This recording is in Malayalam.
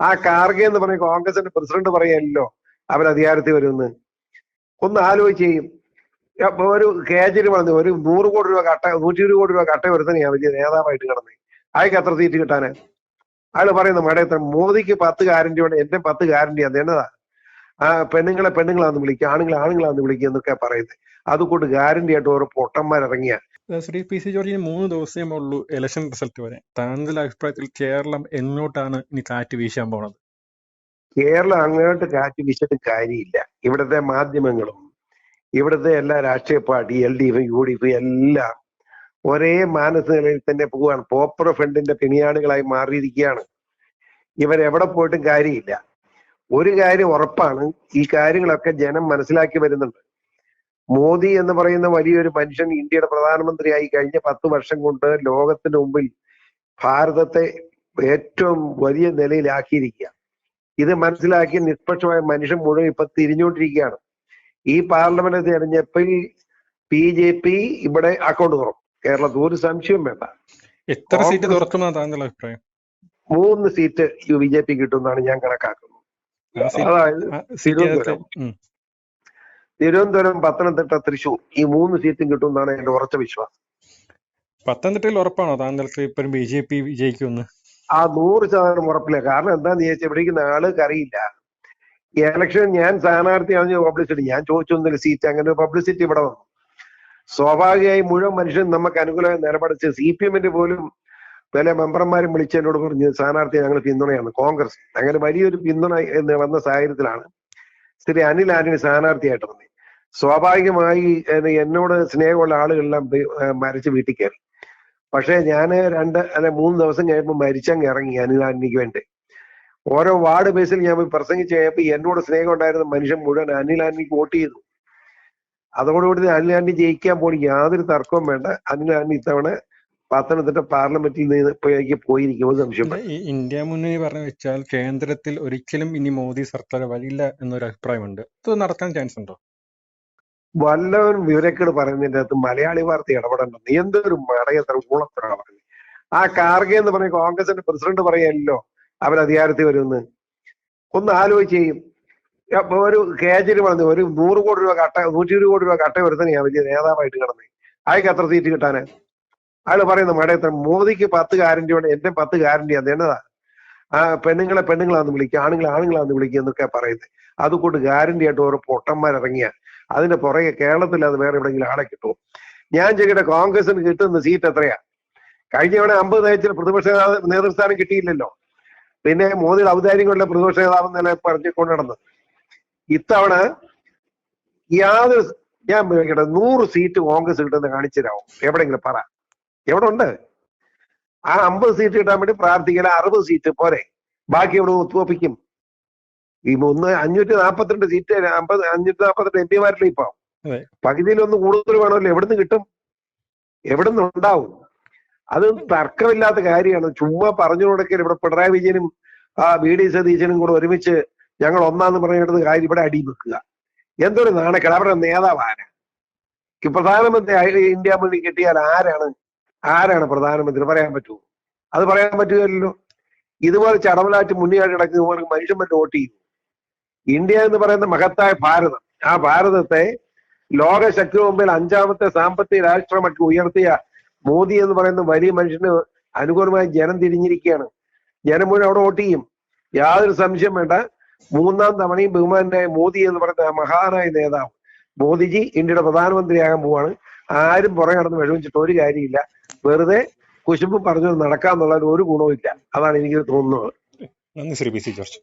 ആ കാർഗെ എന്ന് പറഞ്ഞ കോൺഗ്രസിന്റെ പ്രസിഡന്റ് പറയല്ലോ അവർ അധികാരത്തിൽ വരുമെന്ന്. ഒന്ന് ആലോചിച്ച് ചെയ്യും. ഒരു കേജ്രിവാൾ ഒരു നൂറ് കോടി രൂപ കട്ട നൂറ്റി ഇരുപത് കോടി രൂപ കട്ട വരുത്തനെയാ വലിയ നേതാവായിട്ട് കിടന്നത് അയാൾക്ക് എത്ര സീറ്റ് കിട്ടാന് അയാൾ പറയുന്നു മേഡം എത്ര മോദിക്ക് പത്ത് ഗ്യാരണ്ടി ഉണ്ട് എന്റെ പത്ത് ഗ്യാരണ്ടി അത് എന്നതാ ആ പെണ്ണുങ്ങളെ പെണ്ണുങ്ങളാന്ന് വിളിക്കുക ആണുങ്ങളെ ആണുങ്ങളാന്ന് വിളിക്കുക എന്നൊക്കെ പറയുന്നത്. അതുകൊണ്ട് ഗ്യാരണ്ടി ആയിട്ട് ഓരോ പൊട്ടന്മാരിറങ്ങിയ. ശ്രീ പി സി ജോർജിന് മൂന്ന് ദിവസമേ ഉള്ളൂ ഇലക്ഷൻ റിസൾട്ട് വരെ. താങ്കളുടെ അഭിപ്രായത്തിൽ കേരളം എങ്ങോട്ടാണ് ഇനി കാറ്റ് വീശാൻ പോണത്? കേരളം അങ്ങോട്ട് കാറ്റ് വീശിട്ട് കാര്യമില്ല. ഇവിടുത്തെ മാധ്യമങ്ങളും ഇവിടുത്തെ എല്ലാ രാഷ്ട്രീയ party L D F U D F എല്ലാം ഒരേ മാനസിക നിലയിൽ തന്നെ പോവുകയാണ് പോപ്പർ ഫ്രണ്ടിന്റെ പിണിയാണുകളായി മാറിയിരിക്കുകയാണ്. ഇവരെവിടെ പോയിട്ടും കാര്യമില്ല. ഒരു കാര്യം ഉറപ്പാണ് ഈ കാര്യങ്ങളൊക്കെ ജനം മനസ്സിലാക്കി വരുന്നുണ്ട്. മോദി എന്ന് പറയുന്ന വലിയൊരു മനുഷ്യൻ ഇന്ത്യയുടെ പ്രധാനമന്ത്രി ആയി കഴിഞ്ഞ പത്ത് വർഷം കൊണ്ട് ലോകത്തിന് മുമ്പിൽ ഭാരതത്തെ ഏറ്റവും വലിയ നിലയിലാക്കിയിരിക്കുക. ഇത് മനസ്സിലാക്കി നിഷ്പക്ഷമായ മനുഷ്യൻ മുഴുവൻ ഇപ്പൊ തിരിഞ്ഞുകൊണ്ടിരിക്കുകയാണ്. ഈ പാർലമെന്റ് തെരഞ്ഞെടുപ്പിൽ ബി ജെ പി ഇവിടെ അക്കൗണ്ട് തുറക്കും. കേരളത്തിൽ ഒരു സംശയം വേണ്ട. എത്ര സീറ്റ് തുറക്കുന്ന താങ്കളുടെ അഭിപ്രായം? മൂന്ന് സീറ്റ് ബി ജെ പി കിട്ടുമെന്നാണ് ഞാൻ കണക്കാക്കുന്നത്. അതായത് തിരുവനന്തപുരം. തിരുവനന്തപുരം പത്തനംതിട്ട തൃശൂർ ഈ മൂന്ന് സീറ്റും കിട്ടും എന്നാണ് എന്റെ ഉറച്ച വിശ്വാസം. പത്തനംതിട്ടയിൽ ഉറപ്പാണോ താങ്കൾക്ക് ഇപ്പം ബി ജെ പി വിജയിക്കുമെന്ന്? ആ നൂറ് ശതമാനം ഉറപ്പില്ല. കാരണം എന്താന്ന് ചോദിച്ചാൽ ഇവിടേക്ക് ആൾക്ക് അറിയില്ല. ഇലക്ഷൻ ഞാൻ സ്ഥാനാർത്ഥിയാണെന്ന് പബ്ലിസിറ്റി ഞാൻ ചോദിച്ചൊന്നുമില്ല സീറ്റ് അങ്ങനെ പബ്ലിസിറ്റി ഇവിടെ വന്നു. സ്വാഭാവികമായി മുഴുവൻ മനുഷ്യൻ നമുക്ക് അനുകൂലമായി നിലപടിച്ച് സി പി എമ്മിന്റെ പോലും പല മെമ്പർമാരും വിളിച്ചതിനോട് പറഞ്ഞ് പറഞ്ഞു സ്ഥാനാർത്ഥിയെ ഞങ്ങൾ പിന്തുണയാണ്. കോൺഗ്രസ്. അങ്ങനെ വലിയൊരു പിന്തുണ എന്ന് വന്ന സാഹചര്യത്തിലാണ് ശ്രീ അനിൽ ആന്റണി സ്ഥാനാർത്ഥിയായിട്ട് വന്നി സ്വാഭാവികമായി എന്നോട് സ്നേഹമുള്ള ആളുകളെല്ലാം മരിച്ചു വീട്ടിൽ കയറി. പക്ഷേ ഞാൻ രണ്ട് അല്ലെ മൂന്ന് ദിവസം കഴിയുമ്പോൾ മരിച്ചങ്ങ് ഇറങ്ങി അനിൽ ആന്റണിക്ക് വേണ്ടി. ഓരോ വാർഡ് ബേസിൽ ഞാൻ പോയി പ്രസംഗിച്ച് കഴിഞ്ഞപ്പോൾ എന്നോട് സ്നേഹം ഉണ്ടായിരുന്ന മനുഷ്യൻ മുഴുവൻ അനിൽ ആന്റണിക്ക് വോട്ട് ചെയ്തു. അതോടുകൂടി അനിൽ ആന്റണി ജയിക്കാൻ പോലും യാതൊരു തർക്കവും വേണ്ട. അനിൽ ആന്റണി ഇത്തവണ പത്തനംതിട്ട പാർലമെന്റിൽ നിന്ന് ഇപ്പോഴേക്ക് പോയിരിക്കുമ്പോൾ സംശയം ഇന്ത്യ മുന്നണി പറഞ്ഞു വെച്ചാൽ കേന്ദ്രത്തിൽ ഒരിക്കലും ഇനി മോദി സർക്കാർ വരില്ല എന്നൊരു അഭിപ്രായമുണ്ട്. അത് നടക്കാൻ ചാൻസ് ഉണ്ടോ? വല്ലവരും വിവരക്കേട് പറയുന്നതിന്റെ അകത്ത് മലയാളി വാർത്ത ഇടപെടേണ്ടത് എന്തൊരു മടയത്ര പറയുന്നത് ആ കാർഗെ എന്ന് പറഞ്ഞ കോൺഗ്രസിന്റെ പ്രസിഡന്റ് പറയല്ലോ അവർ അധികാരത്തിൽ വരുമെന്ന്. ഒന്ന് ആലോചിച്ച്. ചെയ്യും അപ്പൊ ഒരു കേജ്രിവാൾ ഒരു നൂറ് കോടി രൂപ കട്ട നൂറ്റി ഇരുപത് കോടി രൂപ കട്ട വരുത്തനെയാ വലിയ നേതാവായിട്ട് കിടന്നത് അയക്ക് എത്ര സീറ്റ് കിട്ടാന്? അയാൾ പറയുന്നു മടയത്ര മോദിക്ക് പത്ത് ഗ്യാരണ്ടി ഉണ്ട് എന്റെ പത്ത് ഗ്യാരണ്ടി അത് എന്നതാ? ആ പെണ്ണുങ്ങളെ പെണ്ണുങ്ങളാന്ന് വിളിക്കുക ആണുങ്ങളെ ആണുങ്ങളാന്ന് വിളിക്കുക എന്നൊക്കെ പറയുന്നത്. അതുകൊണ്ട് ഗ്യാരണ്ടി ആയിട്ട് ഓരോ പൊട്ടന്മാരിറങ്ങിയ. അതിന്റെ പുറകെ കേരളത്തിൽ അത് വേറെ എവിടെയെങ്കിലും ആളെ കിട്ടുമോ ഞാൻ ചെയ്യട്ടെ കോൺഗ്രസിന് കിട്ടുന്ന സീറ്റ് എത്രയാ? കഴിഞ്ഞ തവണ അമ്പത് നയിച്ചിന് പ്രതിപക്ഷ നേതാ- നേതൃസ്ഥാനം കിട്ടിയില്ലല്ലോ. പിന്നെ മോദിയുടെ ഔദാര്യങ്ങളുടെ പ്രതിപക്ഷ നേതാവ് നില പറഞ്ഞുകൊണ്ട് നടന്നു ഇത്തവണ യാതൊരു ഞാൻ കേട്ടെ നൂറ് സീറ്റ് കോൺഗ്രസ് കിട്ടുന്ന കാണിച്ചു തരാമോ എവിടെയെങ്കിലും പറ. എവിടെ ഉണ്ട് ആ അമ്പത് സീറ്റ് കിട്ടാൻ വേണ്ടി പ്രാർത്ഥിക്കല അറുപത് സീറ്റ് പോരെ. ബാക്കി എവിടെ ഒത്തുവപ്പിക്കും? ഈ മൂന്ന് അഞ്ഞൂറ്റി നാപ്പത്തിരണ്ട് സീറ്റ് അമ്പത് അഞ്ഞൂറ്റി നാപ്പത്തിരണ്ട് എം പിമാരുടെ ഇപ്പൊ പകുതിയിൽ പകുതിയിലൊന്ന് കൂടുതൽ വേണമല്ലോ എവിടുന്ന് കിട്ടും? എവിടുന്ന് ഉണ്ടാവും? അത് തർക്കമില്ലാത്ത കാര്യമാണ്. ചുമ്മാ പറഞ്ഞു കൊടുക്കൽ ഇവിടെ പിണറായി വിജയനും ആ ബി ഡി സതീശനും കൂടെ ഒരുമിച്ച് ഞങ്ങൾ ഒന്നാന്ന് പറയേണ്ടത് കാര്യം ഇവിടെ അടി വെക്കുക. എന്തൊരു നാണക്കേട്. അവരുടെ നേതാവ് ആരാ പ്രധാനമന്ത്രി ഇന്ത്യ മുന്നിൽ കിട്ടിയാൽ ആരാണ് ആരാണ് പ്രധാനമന്ത്രി? പറയാൻ പറ്റുമോ? അത് പറയാൻ പറ്റുകയല്ലോ ഇതുപോലെ ചടമലാറ്റ് മുന്നിലായിട്ട് കിടക്കുന്നവർക്ക് മനുഷ്യൻ പറ്റും വോട്ട് ചെയ്യും. ഇന്ത്യ എന്ന് പറയുന്ന മഹത്തായ ഭാരതം. ആ ഭാരതത്തെ ലോക ശക്തി മുമ്പിൽ അഞ്ചാമത്തെ സാമ്പത്തിക രാഷ്ട്രമാക്കി ഉയർത്തിയ മോദി എന്ന് പറയുന്ന വലിയ മനുഷ്യന് അനുകൂലമായി ജനം തിരിഞ്ഞിരിക്കുകയാണ്. ജനം മുഴുവൻ അവിടെ വോട്ട് ചെയ്യും. യാതൊരു സംശയം വേണ്ട. മൂന്നാം തവണയും ബഹുമാനായ മോദി എന്ന് പറയുന്ന മഹാനായ നേതാവ് മോദിജി ഇന്ത്യയുടെ പ്രധാനമന്ത്രിയാകാൻ പോവാണ്. ആരും പുറകെ നടന്ന് വിഷമിച്ചിട്ട് ഒരു കാര്യമില്ല. വെറുതെ കുശുമ്പ് പറഞ്ഞു നടക്കാന്നുള്ളതിന് ഒരു ഗുണവും ഇല്ല അതാണ് എനിക്ക് തോന്നുന്നത്. നന്ദി ശ്രീ പി സി ജോർജ്.